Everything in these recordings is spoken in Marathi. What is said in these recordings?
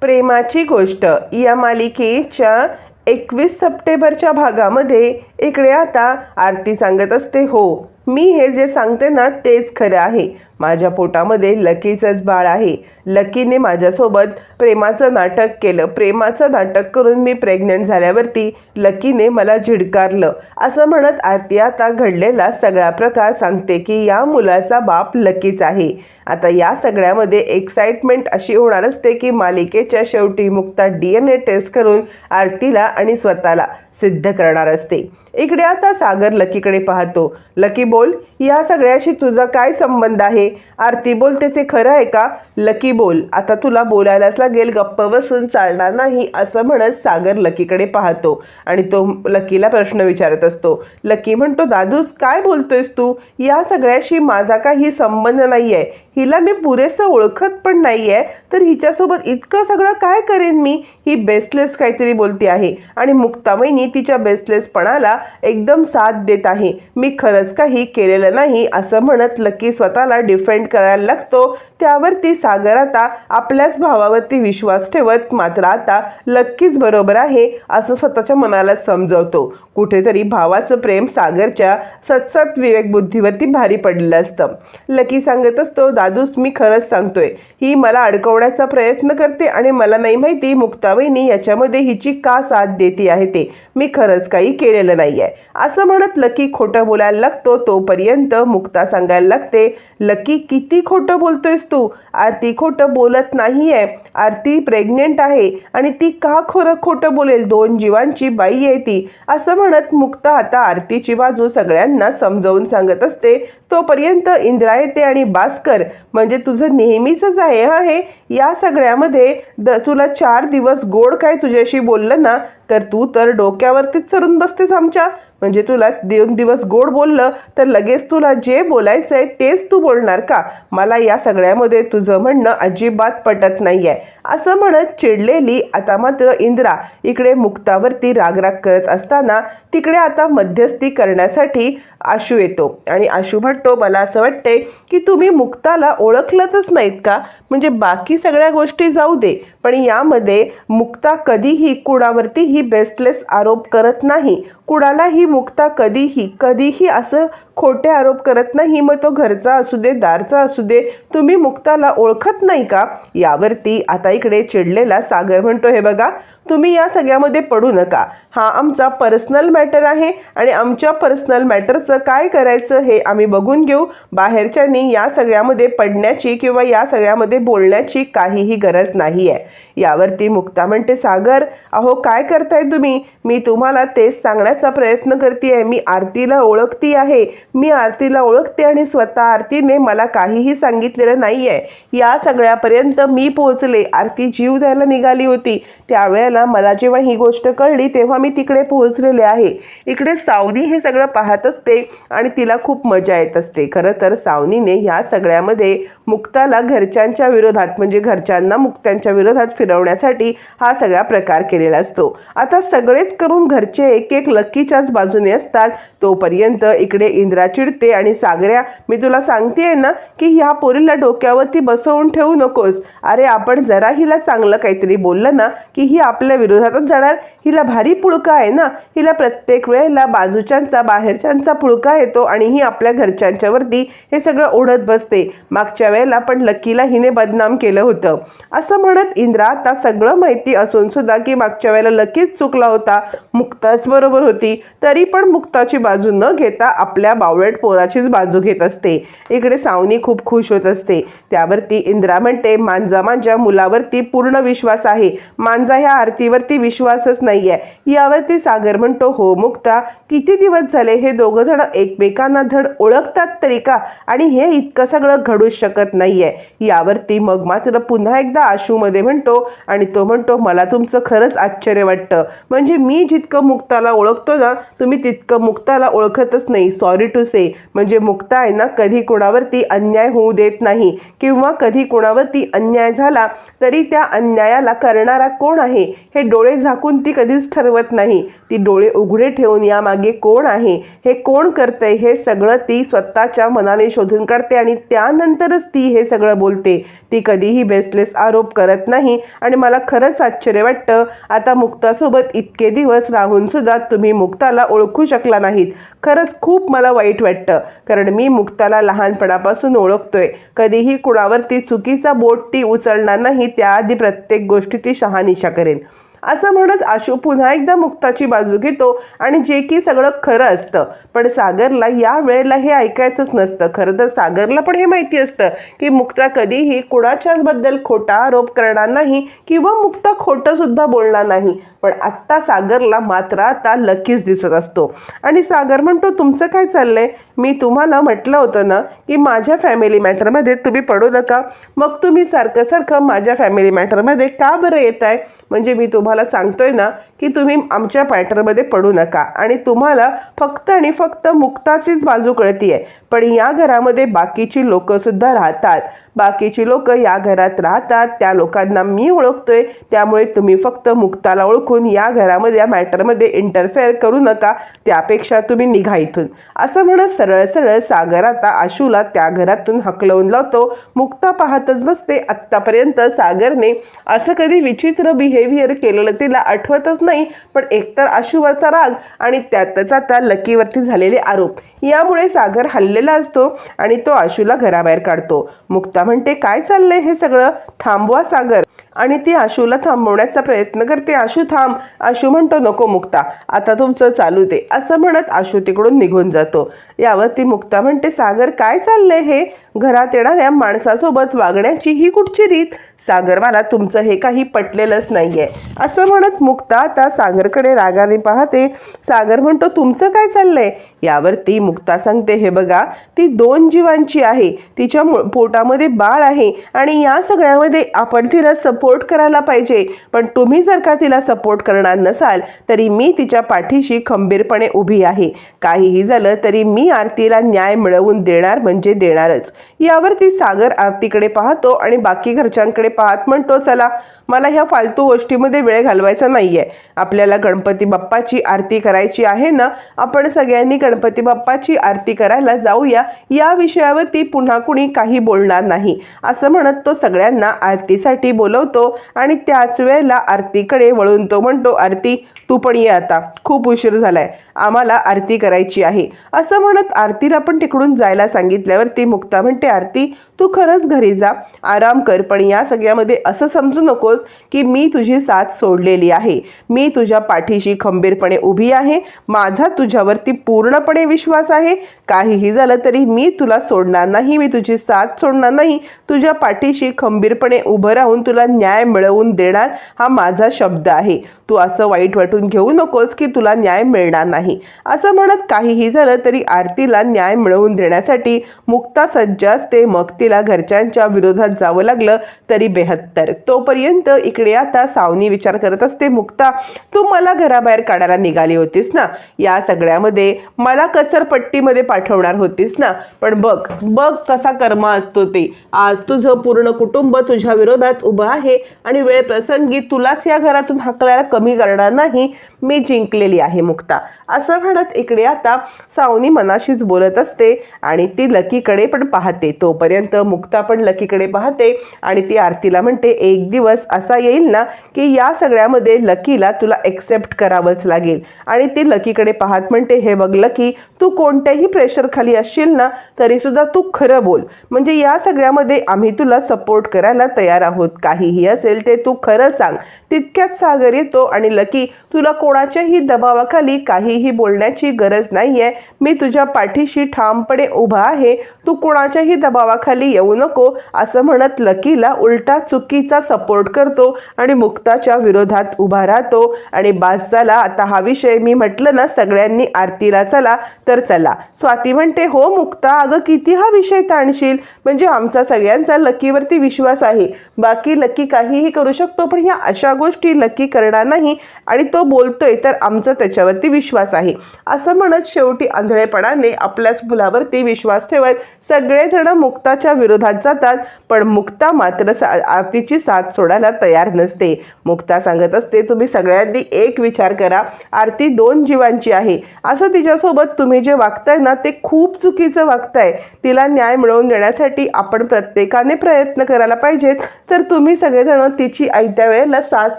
प्रेमाची गोष्ट. या मालिकेच्या एकवीस सप्टेंबरच्या भागामध्ये इकडे आता आरती सांगत असते. हो. मी हे जे सांगते ना तेच खरं आहे. माझ्या पोटामध्ये लकीचंच बाळ आहे. लकीने माझ्यासोबत प्रेमाचं नाटक केलं. प्रेमाचं नाटक करून मी प्रेग्नंट झाल्यावरती लकीने मला झिडकारलं. असं म्हणत आरती आता घडलेला सगळा प्रकार सांगते की या मुलाचा बाप लकीच आहे. आता या सगळ्यामध्ये एक्साइटमेंट अशी होणार असते की मालिकेच्या शेवटी Mukta D N A test करून आरतीला आणि स्वतःला सिद्ध करणार असते. इकडे आता सागर लकीकडे पाहतो. लकी बोल या सगळ्याशी तुझा काय संबंध आहे? आरती बोलते ते खरं आहे का? लकी बोल आता तुला बोलायलाच लागेल गप्प बसून चालणार नाही असं म्हणत सागर लकीकडे पाहतो. आणि तो लकीला प्रश्न विचारत असतो. लकी म्हणतो दादूस काय बोलतोयस तू? या सगळ्याशी माझा काही संबंध नाही आहे हिला मी पुरेसं ओळखत पण नाही आहे तर हिच्यासोबत इतकं सगळं काय करेन मी? ही बेसलेस काहीतरी बोलते आहे. आणि मुक्तामयनी तिच्या बेसलेसपणाला एकदम साथ देत आहे. मी खरंच काही केलेलं नाही असं म्हणत लकी स्वतःला डिफेंड करायला लागतो. त्यावरती सागर आता आपल्याच भावावरती विश्वास ठेवत मात्र आता लक्कीच बरोबर आहे असं स्वतःच्या मनाला समजवतो. कुठेतरी भावाचं प्रेम सागरच्या सतसत विवेक बुद्धीवरती भारी पडलेलं असतं. लकी सांगत असतो दादूस मी खरंच सांगतोय ही मला अडकवण्याचा प्रयत्न करते आणि मला नाही माहिती मुक्ताबाईनी याच्यामध्ये हिची का साथ देते आहे ते. मी खरंच काही केलेलं नाही. आहे असं म्हणत लकी खोटं बोलायला लागतो तोपर्यंत मुक्ता सांगायला लागते लकी किती खोटं बोलतोयस तू? आरती खोटं बोलत नाही आहे आरती प्रेग्नेंट आहे आणि ती का खोरं खोटं बोलेल? दोन जीवांची बाई आहे ती. असं म्हणत मुक्ता आता आरतीची बाजू सगळ्यांना समजावून सांगत असते. तोपर्यंत इंद्रायते आणि भास्कर म्हणजे तुझं नेहमीचंच आहे हा हे या सगळ्यामध्ये द तुला चार दिवस गोड काय तुझ्याशी बोललं ना तर तू तर डोक्यावरतीच चढून बसतेस आमच्या. म्हणजे तुला दोन दिवस गोड बोललं तर लगेच तुला जे बोलायचं आहे तेच तू बोलणार का? मला या सगळ्यामध्ये तुझं म्हणणं अजिबात पटत नाही आहे असं म्हणत चिडलेली आता मात्र इंद्रा इकडे मुक्तावरती रागराग करत असताना तिकडे आता मध्यस्थी करण्यासाठी आशू येतो. आणि आशू म्हणतो मला असं वाटते की तुम्ही मुक्ताला ओळखलंच नाहीत का? म्हणजे बाकी सगळ्या गोष्टी जाऊ दे. पण यामध्ये मुक्ता कधीही कुणावरतीही बेसलेस आरोप करत नाही. कुणालाही मुक्ता कधीही कधीही असं खोटे आरोप करत नाही. मग तो घरचा असू दे दारचा असू दे तुम्ही मुक्ताला ओळखत नाही का? यावरती आता इकडे चिडलेला सागर म्हणतो हे बघा तुम्ही या सगळ्यामध्ये पडू नका. हा आमचा पर्सनल मॅटर आहे आणि आमच्या पर्सनल मॅटरचं काय करायचं हे आम्ही बघून घेऊ. बाहेरच्यांनी या सगळ्यामध्ये पडण्याची किंवा या सगळ्यामध्ये बोलण्याची काहीही गरज नाही आहे यावरती मुक्ता म्हणते सागर अहो काय करताय तुम्ही? मी तुम्हाला तेच सांगण्याचा प्रयत्न करते आहे मी आरतीला ओळखती आहे. मी आरतीला ओळखते आणि स्वतः आरतीने मला काहीही सांगितलेलं नाही आहे या सगळ्यापर्यंत मी पोहोचले. आरती जीव द्यायला निघाली होती. त्यावेळेला मला जेव्हा ही गोष्ट कळली तेव्हा मी तिकडे पोहोचलेले आहे. इकडे सावनी हे सगळं पाहत असते आणि तिला खूप मजा येत असते. खरं तर सावनीने ह्या सगळ्यामध्ये मुक्ताला घरच्यांच्या विरोधात म्हणजे घरच्यांना मुक्त्यांच्या विरोधात फिरवण्यासाठी हा सगळा प्रकार केलेला असतो. आता सगळेच करून घरचे एक एक लक्कीच्याच बाजूने असतात. तोपर्यंत इकडे इंद्रा चिडते आणि सागऱ्या मी तुला सांगतेय ना की ह्या पोरीला डोक्यावरती बसवून ठेवू नकोस. अरे आपण जरा हिला चांगलं काहीतरी बोललं ना की ही आपल्या विरोधातच जाणार. हिला भारी पुळका आहे ना? हिला प्रत्येक वेळेला बाजूच्यांचा बाहेरच्यांचा पुळका येतो आणि ही आपल्या घरच्यांच्यावरती हे सगळं ओढत बसते. मागच्या वेळेला पण लकीला हिने बदनाम केलं होतं. असं म्हणत इंद्रा आता सगळं माहिती असून सुद्धा की मागच्या वेळेला लकीच चुकला होता. मुक्ताच बरोबर होती. तरी पण मुक्ताची बाजू न घेता आपल्या बावळट पोराचीच बाजू घेत असते. इकडे सावनी खूप खुश होत असते. त्यावरती इंद्रा म्हणते मांजा माझ्या मुलावरती पूर्ण विश्वास आहे. मांजा ह्या आरतीवरती विश्वासच नाहीये. यावरती सागर म्हणतो हो मुक्ता किती दिवस झाले हे दोघं जण एकमेकांना धड ओळखतात तरी का? आणि हे इतकं सगळं घडूच शकत नाहीये. यावरती मग मात्र पुन्हा एकदा आशूमध्ये म्हणतो आणि तो म्हणतो मला तुमचं खरंच आश्चर्य वाटतं. म्हणजे मी जितकं मुक्ताला ओळखतो ना तुम्ही तितकं मुक्ताला ओळखतच नाही. सॉरी टू से म्हणजे मुक्ता आहे ना कधी कोणावरती अन्याय होऊ देत नाही. किंवा कधी कोणावरती अन्याय झाला तरी त्या अन्यायाला करणारा कोण आहे? हे डोळे झाकून ती कधीच ठरवत नाही. ती डोळे उघडे ठेवून यामागे कोण आहे? हे कोण करते हे सगळं ती स्वतःच्या मनाने शोधून काढते आणि त्यानंतरच ती हे सगळं बोलते. ती कधीही बेसलेस आरोप करत नाही आणि मला खरंच आश्चर्य वाटतं. आता मुक्तासोबत इतके दिवस राहूनसुद्धा तुम्ही मुक्ताला ओळखू शकला नाहीत. खरंच खूप मला वाईट वाटतं. कारण मी मुक्ताला लहानपणापासून ओळखतोय. कधीही कुणावरती चुकीचा बोट ती उचलणार नाही. त्याआधी प्रत्येक गोष्टी ती शहानिशा करेन असं म्हणत आशू पुन्हा एकदा मुक्ताची बाजू घेतो आणि जे की सगळं खरं असतं. पण सागरला या वेळेला हे ऐकायचंच नसतं. खरं तर सागरला पण हे माहिती असतं की मुक्ता कधीही कुणाच्याबद्दल खोटा आरोप करणार नाही किंवा मुक्ता खोटं सुद्धा बोलणार नाही. पण आत्ता सागरला मात्र आता लकीच दिसत असतो. आणि सागर म्हणतो तुमचं काय चाललंय? मी तुम्हाला म्हटलं होतं ना की माझ्या फॅमिली मॅटरमध्ये तुम्ही पडू नका. मग तुम्ही सारखं सारखं माझ्या फॅमिली मॅटरमध्ये का बरं येत आहे म्हणजे मी तुम्हाला सांगतोय ना की तुम्ही आमच्या पॅटर्नमध्ये पडू नका. आणि तुम्हाला फक्त आणि फक्त मुक्ताचीच बाजू आहे पण या घरामध्ये बाकीची लोकंसुद्धा राहतात. बाकीची लोक या घरात राहतात त्या लोकांना मी ओळखतोय. त्यामुळे तुम्ही फक्त मुक्ताला ओळखून या घरामध्ये या मॅटरमध्ये इंटरफेअर करू नका. त्यापेक्षा तुम्ही निघा इथून. असं म्हणत सरळ सरळ सागर आता आशूला त्या घरातून हकलवून लावतो. मुक्ता पाहतच बसते. आत्तापर्यंत सागरने असं कधी विचित्र बिहेवियर केलेलं तिला आठवतच नाही पण एकतर आशूवरचा राग आणि त्यातच आता लकीवरती झालेले आरोप. यामुळे सागर हल्लेला असतो आणि तो आशूला घराबाहेर काढतो. मुक्ता म्हणते काय चाललंय हे सगळं? थांबवा सागर. आणि ती आशूला थांबवण्याचा प्रयत्न करते. आशू थांब. आशू म्हणतो नको मुक्ता आता तुमचं चालू दे. असं म्हणत आशू तिकडून निघून जातो. यावर ती मुक्ता म्हणते सागर काय चाललंय हे? घरात येणाऱ्या माणसासोबत वागण्याची ही कुठची रीत? सागर मला तुमचं हे काही पटलेलंच नाहीये. असं म्हणत मुक्ता आता सागरकडे रागाने पाहते. सागर म्हणतो तुमचं काय चाललंय? यावरती मुक्ता सांगते हे बघा ती दोन जीवांची आहे. तिच्या मु- पोटामध्ये बाळ आहे आणि या सगळ्यामध्ये आपण तिला सपोर्ट करायला पाहिजे. पण तुम्ही जर का तिला सपोर्ट करणार नसाल तरी मी तिच्या पाठीशी खंबीरपणे उभी आहे. काहीही झालं तरी मी आरतीला न्याय मिळवून देणार म्हणजे देणारच. यावरती सागर आरतीकडे पाहतो आणि बाकी घरच्यांकडे पाहत म्हणतो चला मला ह्या फालतू गोष्टीमध्ये वेळ घालवायचा नाहीये. आपल्याला गणपती बाप्पाची आरती करायची आहे ना आपण सगळ्यांनी गणपती बाप्पाची आरती करायला जाऊया. या विषयावरती पुन्हा कुणी काही बोलणार नाही. असं म्हणत तो सगळ्यांना आरतीसाठी बोलवतो आणि त्याच वेळेला आरतीकडे वळून तो म्हणतो आरती तू पण ये आता. खूप उशीर झालाय. आम्हाला आरती करायची आहे. असं म्हणत आरतीला पण तिकडून जायला सांगितल्यावर ती मुक्ता म्हणते आरती तू खरंच घरी जा. आराम कर पण या सगळ्यामध्ये असं समजू नकोस की मी तुझी साथ सोडलेली आहे. मी तुझ्या पाठीशी खंबीरपणे उभी आहे. माझा तुझ्यावरती पूर्णपणे विश्वास आहे. काहीही झालं तरी मी तुला सोडणार नाही. मी तुझी साथ सोडणार नाही. तुझ्या पाठीशी खंबीरपणे उभं राहून तुला न्याय मिळवून देणार हा माझा शब्द आहे. तू असं वाईट वाटून घेऊ नकोस की तुला न्याय मिळणार नाही. असं म्हणत काहीही झालं तरी आरतीला न्याय मिळवून देण्यासाठी मुक्ता सज्ज असते. मग तिला घरच्यांच्या विरोधात जावं लागलं तरी बेहत्तर. तोपर्यंत इकडे आता सावनी विचार करत असते मुक्ता तू मला घराबाहेर काढायला निघाली होतीस ना? या सगळ्यामध्ये मला कचरपट्टीमध्ये पाठवणार होतीस ना? पण बघ बघ कसा कर्म असतो ते. आज तुझं पूर्ण कुटुंब तुझ्या विरोधात उभं आहे आणि वेळ प्रसंगी तुलाच या घरातून हाकलायला कमी करणार नाही मी जिंकलेली आहे मुक्ता. असं म्हणत इकडे आता सावनी मनाशीच बोलत असते आणि ती लकीकडे पण पाहते. तोपर्यंत मुक्ता पण लकीकडे पाहते आणि ती आरतीला म्हणते एक दिवस असा येईल ना की या सगळ्यामध्ये लकीला तुला एक्सेप्ट करावंच लागेल. आणि ती लकीकडे पाहत म्हणते हे बघ लकी तू कोणत्याही प्रेशरखाली असशील ना तरीसुद्धा तू खरं बोल. म्हणजे या सगळ्यामध्ये आम्ही तुला सपोर्ट करायला तयार आहोत. काहीही असेल ते तू खरं सांग. तितक्यात सागर येतो आणि लकी तुला कोणाच्याही दबावाखाली काहीही बोलण्याची गरज नाहीये. मी तुझ्या पाठीशी ठामपणे उभा आहे. तू कोणाच्याही दबावाखाली येऊ नको असं म्हणत लकीला उलटा चुकीचा सपोर्ट करतो आणि मुक्ताच्या विरोधात उभा राहतो. आणि बास झाला. आता हा विषय मी म्हटलं ना सगळ्यांनी आरतीला चला तर चला. स्वाती म्हणते हो मुक्ता अगं किती हा विषय ताणशील? म्हणजे आमचा सगळ्यांचा लकीवरती विश्वास आहे. बाकी लकी काहीही करू शकतो पण ह्या अशा गोष्टी लकी करणार नाही. नाही आणि तो बोलतोय तर आमचा त्याच्यावरती विश्वास आहे. असं म्हणत शेवटी आंधळेपणाने आपल्याच मुलावरती विश्वास ठेवत सगळेजण मुक्ताच्या विरोधात जातात पण मुक्ता मात्र सा आरतीची साथ सोडायला तयार नसते. मुक्ता सांगत असते तुम्ही सगळ्यांनी एक विचार करा आरती दोन जीवांची आहे. असं तिच्यासोबत तुम्ही जे वागताय ना ते खूप चुकीचं वागताय. तिला न्याय मिळवून देण्यासाठी आपण प्रत्येकाने प्रयत्न करायला पाहिजेत. तर तुम्ही सगळेजण तिची आयत्या वेळेला साथ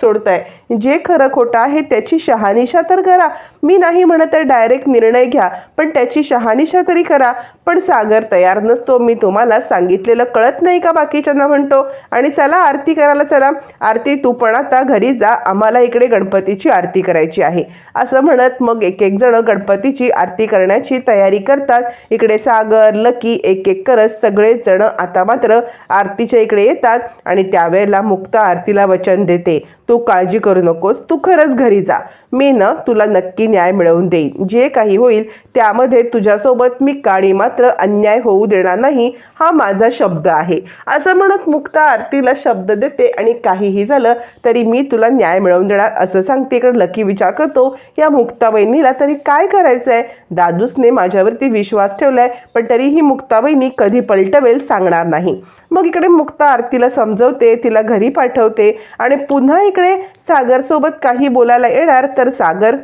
सोडताय. जे खरं खोटं आहे त्याची शहानिशा तर करा. मी नाही म्हणत तर डायरेक्ट निर्णय घ्या पण त्याची शहानिशा तरी करा. पण सागर तयार नसतो मी तुम्हाला सांगितलेलं कळत नाही का बाकीच्यांना म्हणतो? आणि चला आरती करायला चला. आरती तू पण आता घरी जा आम्हाला इकडे गणपतीची आरती करायची आहे. असं म्हणत मग एक एक जण गणपतीची आरती करण्याची तयारी करतात. इकडे सागर लकी एक एक करत सगळेच जण आता मात्र आरतीच्या इकडे येतात आणि त्यावेळेला मुक्ता आरतीला वचन देते. तू काळजी करू नकोस तू खरंच घरी जा. मी ना तुला नक्की न्याय मिळवून देईन. जे काही होईल त्यामध्ये तुझ्यासोबत मी काळी मात्र अन्याय होऊ देणार नाही हा माझा शब्द आहे. असं म्हणत मुक्ता आरतीला शब्द देते आणि काहीही झालं तरी मी तुला न्याय मिळवून देणार असं सांगते. इकडे लकी विचार करतो या मुक्ताबहिनीला तरी काय करायचं आहे दादूसने माझ्यावरती विश्वास ठेवलाय पण तरीही मुक्ताबहिनी कधी पलटवेल सांगणार नाही. मग इकडे मुक्ता आरतीला समजवते तिला घरी पाठवते आणि पुन्हा इकडे सागरसोबत काही बोलायला येणार तर सागर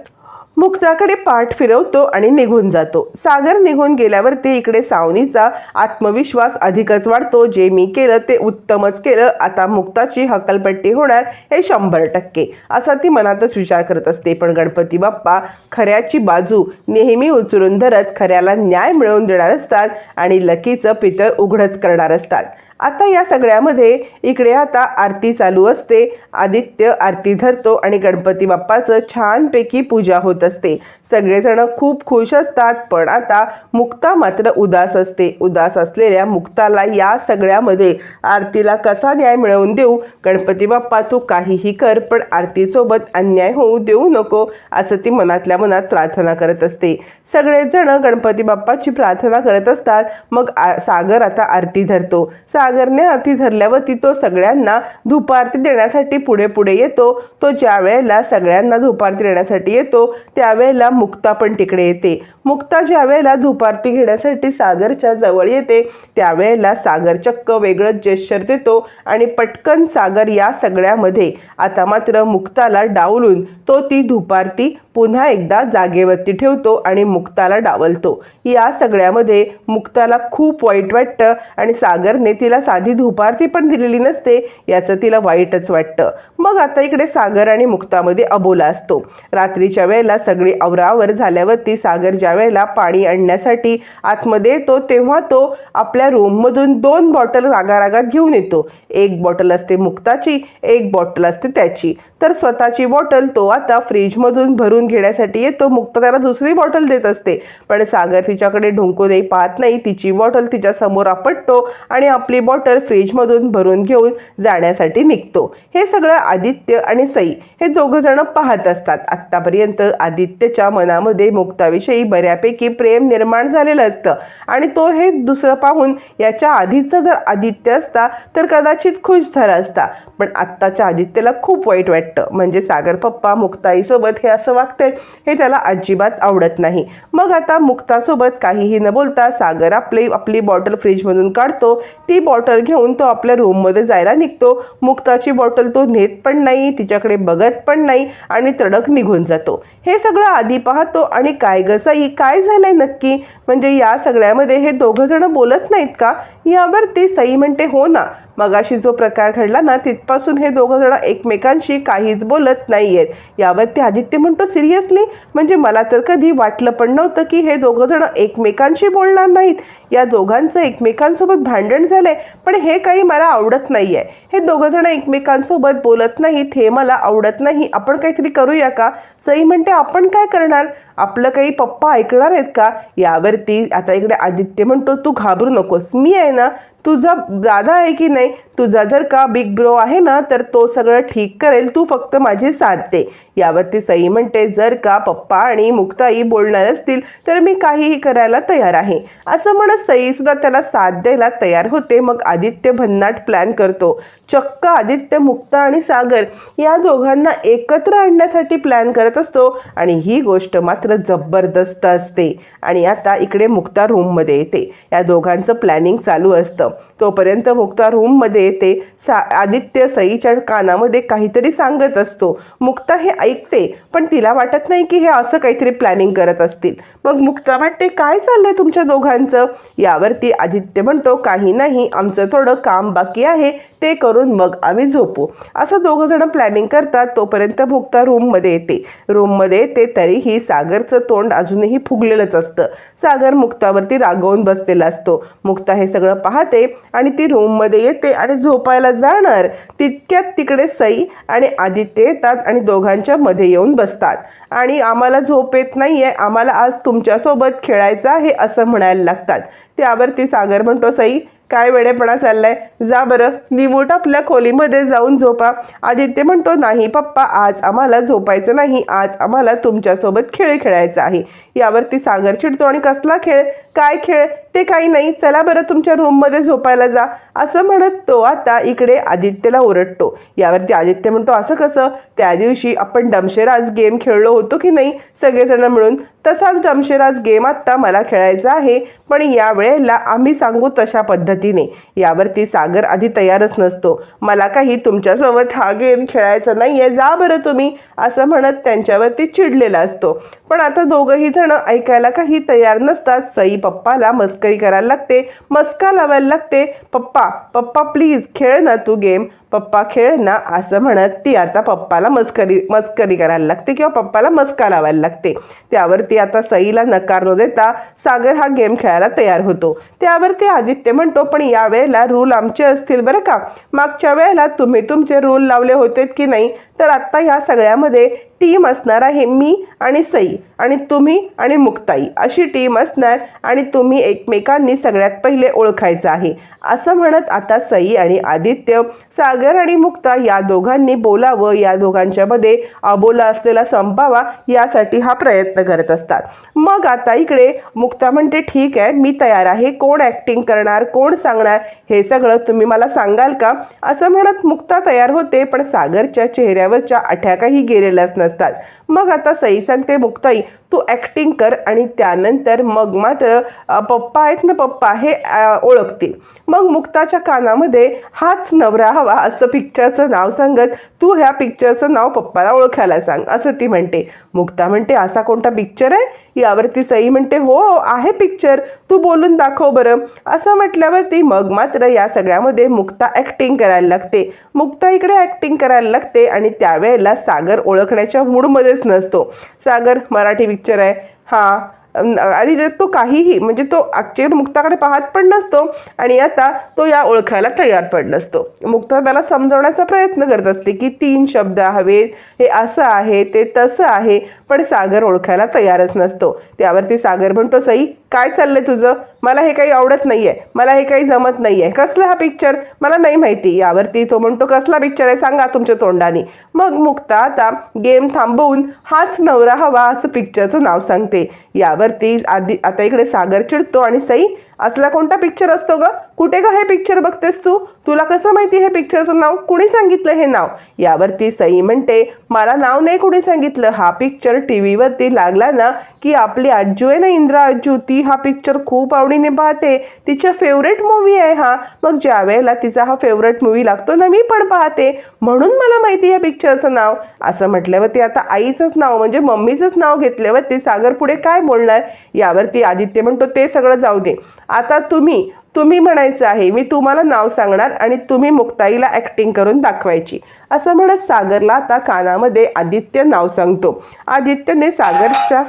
मुक्ताकडे पाठ फिरवतो आणि निघून जातो. सागर निघून गेल्यावरती इकडे सावनीचा आत्मविश्वास अधिकच वाढतो. जे मी केलं ते उत्तमच केलं. आता मुक्ताची हकलपट्टी होणार हे शंभर टक्के. असा ती मनातच विचार करत असते. पण गणपती बाप्पा खऱ्याची बाजू नेहमी उचलून धरत खऱ्याला न्याय मिळवून देणार असतात आणि लकीचं पितळ उघडच करणार असतात. आता या सगळ्यामध्ये इकडे आता आरती चालू असते. आदित्य आरती धरतो आणि गणपती बाप्पाचं छानपैकी पूजा होत असते. सगळेजण खूप खुश असतात पण आता मुक्ता मात्र उदास असते. उदास असलेल्या मुक्ताला या सगळ्यामध्ये आरतीला कसा न्याय मिळवून देऊ? गणपती बाप्पा तू काहीही कर पण आरतीसोबत अन्याय होऊ देऊ नको असं ती मनातल्या मनात प्रार्थना करत असते. सगळेजण गणपती बाप्पाची प्रार्थना करत असतात. मग आ- सागर आता आरती धरतो. सागर सागरने आरती धरल्यावरती तो सगळ्यांना धूपारती देण्यासाठी पुढे पुढे येतो. तो ज्या वेळेला सगळ्यांना धूपारती देण्यासाठी येतो त्यावेळेला मुक्ता पण तिकडे येते. मुक्ता ज्या वेळेला धूपारती घेण्यासाठी सागरच्या जवळ येते त्यावेळेला सागर चक्क वेगळंच जेश्चर देतो आणि पटकन सागर या सगळ्यामध्ये. आता मात्र मुक्ताला डावलून तो ती धूपारती पुन्हा एकदा जागेवरती ठेवतो आणि मुक्ताला डावलतो. या सगळ्यामध्ये मुक्ताला खूप वाईट वाटतं आणि सागरने तिला साधी धुपारती पण दिलेली नसते याचं तिला वाईटच वाटतं. मग आता इकडे सागर आणि मुक्तामध्ये अबोला असतो. रात्रीच्या वेळेला सगळी आवरावर झाल्यावरती सागर ज्या वेळेला पाणी आणण्यासाठी आतमध्ये येतो तेव्हा तो आपल्या रूममधून दोन बॉटल रागारागात घेऊन येतो. एक बॉटल असते मुक्ताची एक बॉटल असते त्याची. तर स्वतःची बॉटल तो आता फ्रीजमधून भरून घेण्यासाठी येतो. मुक्ता त्याला दुसरी बॉटल देत असते. पण सागर तिच्याकडे ढुंकूनही पाहत नाही. तिची बॉटल तिच्या समोर आपटतो आणि आपली बॉटल फ्रीजमधून भरून घेऊन जाण्यासाठी निघतो. हे सगळं आदित्य आणि सई हे दोघं जण पाहत असतात. आत्तापर्यंत आदित्यच्या मनामध्ये मुक्ताविषयी बऱ्यापैकी प्रेम निर्माण झालेलं असतं. आणि तो हे दुसरं पाहून याच्या आधीचा जर आदित्य असता तर कदाचित खुश झाला असता. पण आत्ताच्या आदित्यला खूप वाईट वाटतं. म्हणजे सागर पप्पा मुक्ताईसोबत हे असं वागतंय हे त्याला अजिबात आवडत नाही. मग आता मुक्तासोबत काहीही न बोलता सागर आपली आपली बॉटल फ्रीजमधून काढतो. ती बॉटल घेऊन तो आपल्या रूममध्ये जायला निघतो. मुक्ताची बॉटल तो नेत पण नाही तिच्याकडे बघत पण नाही आणि तडक निघून जातो. हे सगळं आधी पाहतो आणि काय ग काय झालंय नक्की? म्हणजे या सगळ्यामध्ये हे दोघं जण बोलत नाहीत का? यावर ती सई म्हणते हो ना मगाशी जो प्रकार घडला ना तिथपासून हे दोघं जण एकमेकांशी काहीच बोलत नाही आहेत यावर ते आदित्य म्हणतो सिरियसली म्हणजे मला तर कधी वाटलं पण नव्हतं की हे दोघं जण एकमेकांशी बोलणार नाहीत. या दोघांचं एकमेकांसोबत भांडण झालंय पण हे काही मला आवडत नाही आहे हे दोघं जण एकमेकांसोबत बोलत नाहीत हे मला आवडत नाही. आपण काहीतरी करूया का? सई म्हणते आपण काय करणार? आपलं काही पप्पा ऐकणार आहेत का? यावरती आता इकडे आदित्य म्हणतो तू घाबरू नकोस. मी आहे ना तुझा दादा आहे की नाही? तुझा जर का बिग ब्रो आहे ना तर तो सगळं ठीक करेल. तू फक्त माझी साथ दे. यावरती सई म्हणते जर का पप्पा आणि मुक्ताई बोलणार असतील तर मी काहीही करायला तयार आहे. असं म्हणत सईसुद्धा त्याला साथ द्यायला तयार होते. मग आदित्य भन्नाट प्लॅन करतो. चक्क आदित्य मुक्ता आणि सागर या दोघांना एकत्र आणण्यासाठी प्लॅन करत असतो आणि ही गोष्ट मात्र जबरदस्त असते. आणि आता इकडे मुक्ता रूममध्ये येते. या दोघांचं प्लॅनिंग चालू असतं. तोपर्यंत मुक्ता रूममध्ये येते. सा आदित्य सईच्या कानामध्ये काहीतरी सांगत असतो. मुक्ता हे ऐकते पण तिला वाटत नाही की हे असं काहीतरी प्लॅनिंग करत असतील. मग मुक्ता वाटते काय चाललंय तुमच्या दोघांचं? यावरती आदित्य म्हणतो काही नाही आमचं थोडं काम बाकी आहे. ते करून मग आम्ही झोपू. असं दोघं जण प्लॅनिंग करतात तोपर्यंत मुक्ता रूममध्ये येते. रूममध्ये येते तरीही सागरचं तोंड अजूनही फुगलेलंच असतं. सागर मुक्तावरती रागवून बसलेला असतो. मुक्ता हे सगळं पाहते आणि ती रूममध्ये येते आणि झोपायला जाणार तितक्यात तिकडे सई आणि आदित्य येतात आणि दोघांच्या मध्ये येऊन बसतात. आणि आम्हाला झोप येत नाही आहे आम्हाला आज तुमच्यासोबत खेळायचं आहे असं म्हणायला लागतात. त्यावरती सागर म्हणतो सई काय वेडेपणा चाललाय? जा बरं. निमूट आपल्या खोलीमध्ये जाऊन झोपा. आदित्य म्हणतो नाही पप्पा आज आम्हाला झोपायचं नाही. आज आम्हाला तुमच्यासोबत खेळ खेळायचा आहे. यावरती सागर चिडतो आणि कसला खेळ? काय खेळ? ते काही नाही चला बरं तुमच्या रूममध्ये झोपायला जा. असं म्हणत तो आता इकडे आदित्यला ओरडतो. यावरती आदित्य म्हणतो असं कसं? त्या दिवशी आपण डमशेराज गेम खेळलो होतो की नाही? सगळेजण मिळून. तसाच डमशेराज गेम आत्ता मला खेळायचा आहे. पण या वेळेला आम्ही सांगू तशा पद्धतीने. यावरती सागर आधी तयारच नसतो. मला काही तुमच्यासोबत हा गेम खेळायचा नाही आहे जा बरं तुम्ही. असं म्हणत त्यांच्यावरती चिडलेला असतो. पण आता दोघंही जण ऐकायला काही तयार नसतात. सई पप्पाला मस्करी करायला लागते. मस्का लावायला लागते. पप्पा पप्पा प्लीज खेळ ना तू गेम पप्पा खेळ ना असं म्हणत ती आता पप्पाला मस्करी मस्करी करायला लागते किंवा पप्पाला मस्का लावायला लागते. त्यावर ती आता सईला नकार न देता सागर हा गेम खेळायला तयार होतो. त्यावर ते आदित्य म्हणतो पण या वेळेला रूल आमचे असतील बरं का? मागच्या वेळेला तुम्ही तुमचे रूल लावले होते की नाही? तर आत्ता ह्या सगळ्यामध्ये टीम असणार आहे मी आणि सई आणि तुम्ही आणि मुक्ताई. अशी टीम असणार आणि तुम्ही एकमेकांनी सगळ्यात पहिले ओळखायचं आहे. असं म्हणत आता सई आणि आदित्य सागर आणि मुक्ता या दोघांनी बोलावं. या दोघांच्यामध्ये अबोला असलेला संपावा यासाठी हा प्रयत्न करत असतात. मग आता इकडे मुक्ता म्हणते ठीक आहे मी तयार आहे. कोण ॲक्टिंग करणार? कोण सांगणार? हे सगळं तुम्ही मला सांगाल का? असं म्हणत मुक्ता तयार होते पण सागरच्या चेहऱ्यावरच्या आठ्या काही गेलेल्याच नसतात. मग आता सई सांगते मुक्ताई तू ॲक्टिंग कर आणि त्यानंतर मग मात्र पप्पा आहेत ना पप्पा हे ओळखतील. मग मुक्ताच्या कानामध्ये हाच नवरा हवा असं पिक्चरचं नाव सांगत तू ह्या पिक्चरचं नाव पप्पाला ओळखायला सांग असं ती म्हणते. मुक्ता म्हणते असा कोणता पिक्चर आहे? यावरती सई म्हणते हो आहे पिक्चर तू बोलून दाखव बरं. असं म्हटल्यावरती मग मात्र या सगळ्यामध्ये मुक्ता ॲक्टिंग करायला लागते. मुक्ता इकडे ॲक्टिंग करायला लागते आणि त्यावेळेला सागर ओळखण्याच्या मूडमध्येच नसतो. सागर मराठी पिक्चर आहे. हां. आणि ते तो काहीही म्हणजे तो ॲक्च्युअली मुक्ताकडे पाहत पण नसतो आणि आता तो या ओळखायला तयार पण नसतो. मुक्ता त्याला समजवण्याचा प्रयत्न करत असते की तीन शब्द हवेत हे असं आहे ते तसं आहे पण सागर ओळखायला तयारच नसतो. त्यावरती सागर म्हणतो सई काय चाललंय तुझं? मला हे काही आवडत नाही आहे मला हे काही जमत नाही आहे कसला हा पिक्चर मला नाही माहिती. यावरती तो म्हणतो कसला पिक्चर आहे? सांगा तुमच्या तोंडाने. मग मुक्ता आता गेम थांबवून हाच नवरा हवा असं पिक्चरचं नाव सांगते. यावरती आधी आता इकडे सागर चिडतो आणि सई असला कोणता पिक्चर असतो ग? कुठे का हे पिक्चर बघतेस तू? तुला कसं माहिती हे पिक्चरचं नाव? कुणी सांगितलं हे नाव? यावरती सई म्हणते मला नाव नाही कुणी सांगितलं. हा पिक्चर टी व्हीवरती लागला ना की आपली आजू आहे ना इंद्रा आजू ती हा पिक्चर खूप आवडीने पाहते. तिच्या फेवरेट मूवी आहे हा. मग ज्या वेळेला तिचा हा फेवरेट मूवी लागतो ना मी पण पाहते. म्हणून मला माहिती या पिक्चरचं नाव. असं म्हटल्यावरती आता आईचंच नाव म्हणजे मम्मीचंच नाव घेतल्यावरती सागर पुढे काय बोलणार? यावरती आदित्य म्हणतो ते सगळं जाऊ दे. आता तुम्ही तुम्ही म्हणायचं आहे मी तुम्हाला नाव सांगणार आणि तुम्ही मुक्ताईला ॲक्टिंग करून दाखवायची. असं म्हणत सागरला आता कानामध्ये आदित्य नाव सांगतो. आदित्यने सागरच्या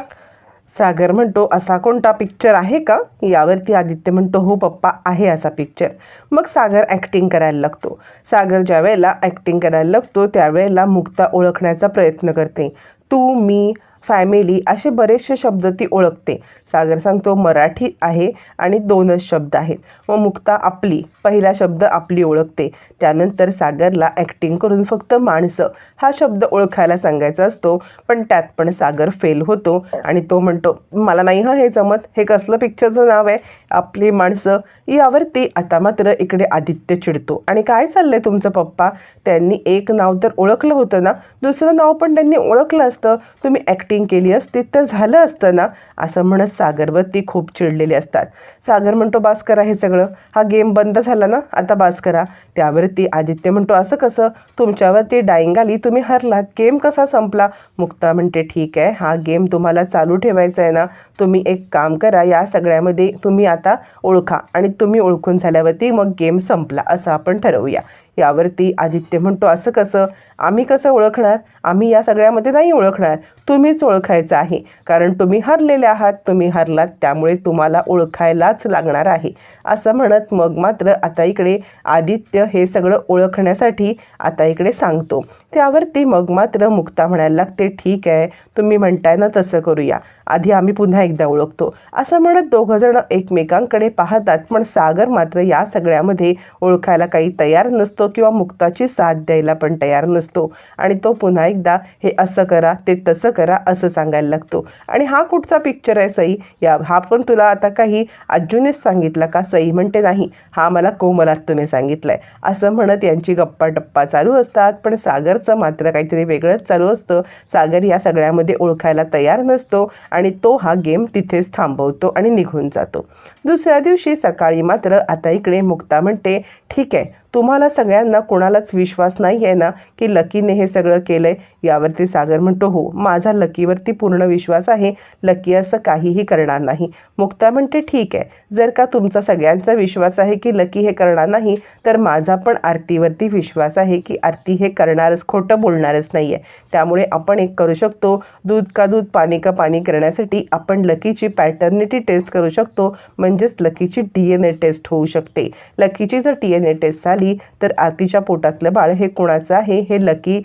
सागर म्हणतो असा कोणता पिक्चर आहे का? यावरती आदित्य म्हणतो हो पप्पा आहे असा पिक्चर मग सागर ॲक्टिंग करायला लागतो. सागर ज्या वेळेला ॲक्टिंग करायला लागतो त्यावेळेला मुक्ता ओळखण्याचा प्रयत्न करते. तू मी फॅमिली असे बरेचसे शब्द ती ओळखते. सागर सांगतो मराठी आहे आणि दोनच शब्द आहेत. मग मुक्ता आपली पहिला शब्द आपली ओळखते. त्यानंतर सागरला ॲक्टिंग करून फक्त माणसं. हा शब्द ओळखायला सांगायचा असतो पण त्यात पण सागर फेल होतो आणि तो म्हणतो मला नाही हं हे जमत. हे कसलं पिक्चरचं नाव आहे? आपली माणसं. यावरती आता मात्र इकडे आदित्य चिडतो. आणि काय चाललंय तुमचं पप्पा? त्यांनी एक नाव तर ओळखलं होतं ना? दुसरं नाव पण त्यांनी ओळखलं असतं. तुम्ही ॲक्ट ॲक्टिंग केली असती तर झालं असतं ना असं म्हणत सागरवरती खूप चिडलेले असतात. सागर म्हणतो बास करा हे सगळं. हा गेम बंद झाला ना आता बास करा त्यावरती आदित्य म्हणतो असं कसं? तुमच्यावरती डाईंग आली तुम्ही हरलात. गेम कसा संपला? मुक्ता म्हणते ठीक आहे हा गेम तुम्हाला चालू ठेवायचा आहे ना तुम्ही एक काम करा या सगळ्यामध्ये तुम्ही आता ओळखा आणि तुम्ही ओळखून झाल्यावरती मग गेम संपला असं आपण ठरवूया. यावरती आदित्य म्हणतो असं कसं? आम्ही कसं ओळखणार? आम्ही या सगळ्यामध्ये नाही ओळखणार. तुम्हीच ओळखायचं आहे. कारण तुम्ही हरलेले आहात तुम्ही हरलात त्यामुळे तुम्हाला ओळखायलाच लागणार आहे. असं म्हणत मग मात्र आता इकडे आदित्य हे सगळं ओळखण्यासाठी आता इकडे सांगतो. त्यावरती मग मात्र मुक्ता म्हणायला लागते ठीक आहे तुम्ही म्हणताय ना तसं करूया. आधी आम्ही पुन्हा एकदा ओळखतो. असं म्हणत दोघंजणं एकमेकांकडे पाहतात पण सागर मात्र या सगळ्यामध्ये ओळखायला काही तयार नसतो. किंवा मुक्ताची साथ द्यायला पण तयार नसतो. आणि तो पुन्हा एकदा हे असं करा ते तसं करा असं सांगायला लागतो. आणि हा कुठचा पिक्चर आहे सई? या हा पण तुला आता काही अजूनच सांगितला का? सई म्हणते नाही. हा मला कोमलात्तूने सांगितलं आहे असं म्हणत यांची गप्पा टप्पा चालू असतात. पण सागरचं मात्र काहीतरी वेगळंच चालू असतं. सागर या सगळ्यामध्ये ओळखायला तयार नसतो आणि तो हा गेम तिथेच थांबवतो आणि निघून जातो. दुसऱ्या दिवशी सकाळी मात्र आता इकडे मुक्ता म्हणते ठीक आहे तुम्हाला सगळ्यांना कोणालाच विश्वास नाही आहे ना की लकीने हे सगळं केलं आहे यावरती सागर म्हणतो हो माझा लकीवरती पूर्ण विश्वास आहे. लकी असं काहीही करणार नाही. मुक्ता म्हणते ठीक आहे. जर का तुमचा सगळ्यांचा विश्वास आहे की लकी हे करणार नाही तर माझा पण आरतीवरती विश्वास आहे की आरती हे करणारच खोटं बोलणारच नाही आहे त्यामुळे आपण एक करू शकतो दूध का दूध पाणी का पाणी करण्यासाठी आपण लकीची पॅटर्निटी टेस्ट करू शकतो म्हणजेच लकीची डी एन ए टेस्ट होऊ शकते. लकीची जर डी एन ए टेस्ट झाली तर आरतीच्या पोटातलं बाळ हे कोणाचं आहे हे लकी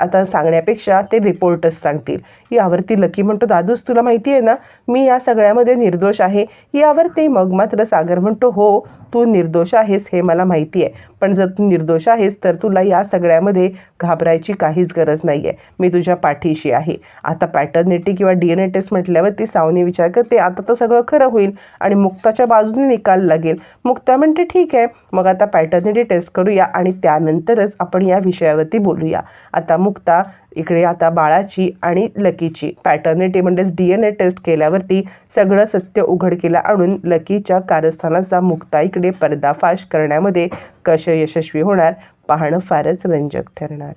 आता सांगण्यापेक्षा ते रिपोर्टच सांगतील. यावरती लकी म्हणतो दादूस तुला माहिती आहे ना मी या सगळ्यामध्ये निर्दोष आहे. यावरती मग मात्र सागर म्हणतो हो तू निर्दोष आहेस हे मला माहिती आहे. पण जर तू निर्दोष आहेस तर तुला या सगळ्यामध्ये घाबरायची काहीच गरज नाही आहे मी तुझ्या पाठीशी आहे. आता पॅटर्निटी किंवा डी एन ए टेस्ट म्हटल्यावरती सावनी विचार करते. आता तर सगळं खरं होईल आणि मुक्ताच्या बाजूने निकाल लागेल. मुक्ता म्हणते ठीक आहे. मग आता पॅटर्निटी टेस्ट करूया आणि त्यानंतरच आपण या विषयावरती बोलूया. आता मुक्ता इकडे आता बाळाची आणि लकीची पॅटर्निटी म्हणजेच डी एन ए टेस्ट केल्यावरती सगळं सत्य उघडकीला आणून लकीच्या कारस्थानाचा मुक्ता इकडे पर्दाफाश करण्यामध्ये कसे यशस्वी होणार पाहणं फारच रंजक ठरणार.